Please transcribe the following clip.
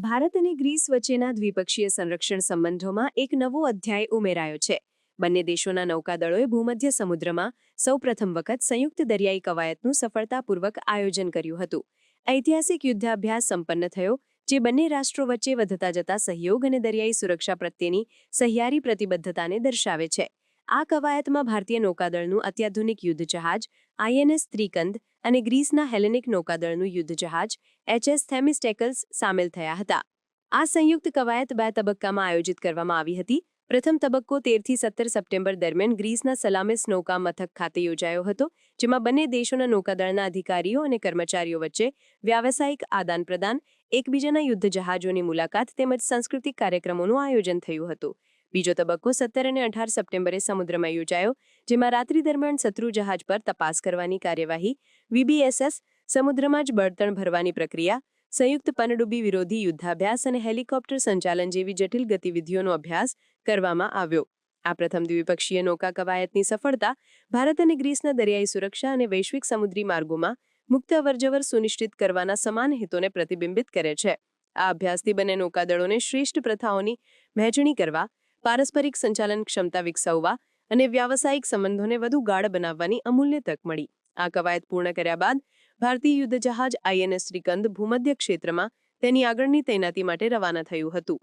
ભારત અને ગ્રીસ વચ્ચેના દ્વિપક્ષીય સંરક્ષણ સંબંધોમાં એક નવો અધ્યાય ઉમેરાયો છે. બંને દેશોના નૌકાદળોએ ભૂમધ્ય સમુદ્રમાં સૌપ્રથમ વખત સંયુક્ત દરિયાઈ કવાયતનું સફળતાપૂર્વક આયોજન કર્યું હતું. ઐતિહાસિક યુદ્ધાભ્યાસ સંપન્ન થયો, જે બંને રાષ્ટ્રો વચ્ચે વધતા જતા સહયોગ અને દરિયાઈ સુરક્ષા પ્રત્યેની સહિયારી પ્રતિબદ્ધતાને દર્શાવે છે. આ કવાયતમાં ભારતીય નૌકાદળનું અત્યાધુનિક યુદ્ધ જહાજ, આઈએનએસ ત્રિકંદ અને ગ્રીસના હેલેનિક નૌકાદળનું યુદ્ધ જહાજ, એચએસ થેમિસ્ટેકલ્સ સામેલ થયા હતા. આ સંયુક્ત કવાયત બે તબક્કામાં આયોજિત કરવામાં આવી હતી. પ્રથમ તબક્કો તેરથી સત્તર સપ્ટેમ્બર દરમિયાન ગ્રીસના સલામિસ નૌકા મથક ખાતે યોજાયો હતો, જેમાં બંને દેશોના નૌકાદળના અધિકારીઓ અને કર્મચારીઓ વચ્ચે વ્યાવસાયિક આદાન પ્રદાન, એકબીજાના યુદ્ધ જહાજોની મુલાકાત તેમજ સાંસ્કૃતિક કાર્યક્રમોનું આયોજન થયું હતું. બીજો તબક્કો સત્તર અને અઢાર સપ્ટેમ્બરે સમુદ્રમાં યોજાયો, જેમાં રાત્રિ દરમિયાન શત્રુ જહાજ પર તપાસ કરવાની કાર્યવાહી, વીબીએસએસ સમુદ્રમાં જ બળતણ ભરવાની પ્રક્રિયા, સંયુક્ત પનડુબી વિરોધી યુદ્ધાભ્યાસ અને હેલિકોપ્ટર સંચાલન જેવી જટિલ ગતિવિધિઓનો અભ્યાસ કરવામાં આવ્યો. આ પ્રથમ દ્વિપક્ષીય નૌકા કવાયતની સફળતા ભારત અને ગ્રીસના દરિયાઈ સુરક્ષા અને વૈશ્વિક સમુદ્રી માર્ગોમાં મુક્ત અવરજવર સુનિશ્ચિત કરવાના સમાન હિતોને પ્રતિબિંબિત કરે છે. આ અભ્યાસથી બંને નૌકાદળોને શ્રેષ્ઠ પ્રથાઓની વહેંચણી કરવા પારસ્પરિક સંચાલન ક્ષમતા વિકસાવવા અને વ્યાવસાયિક સંબંધોને વધુ ગાઢ બનાવવાની અમૂલ્ય તક મળી. આ કવાયત પૂર્ણ કર્યા બાદ ભારતીય યુદ્ધ જહાજ આઈએનએસ શ્રીકંદ ભૂમધ્ય ક્ષેત્રમાં તેની આગળની તૈનાતી માટે રવાના થયું હતું.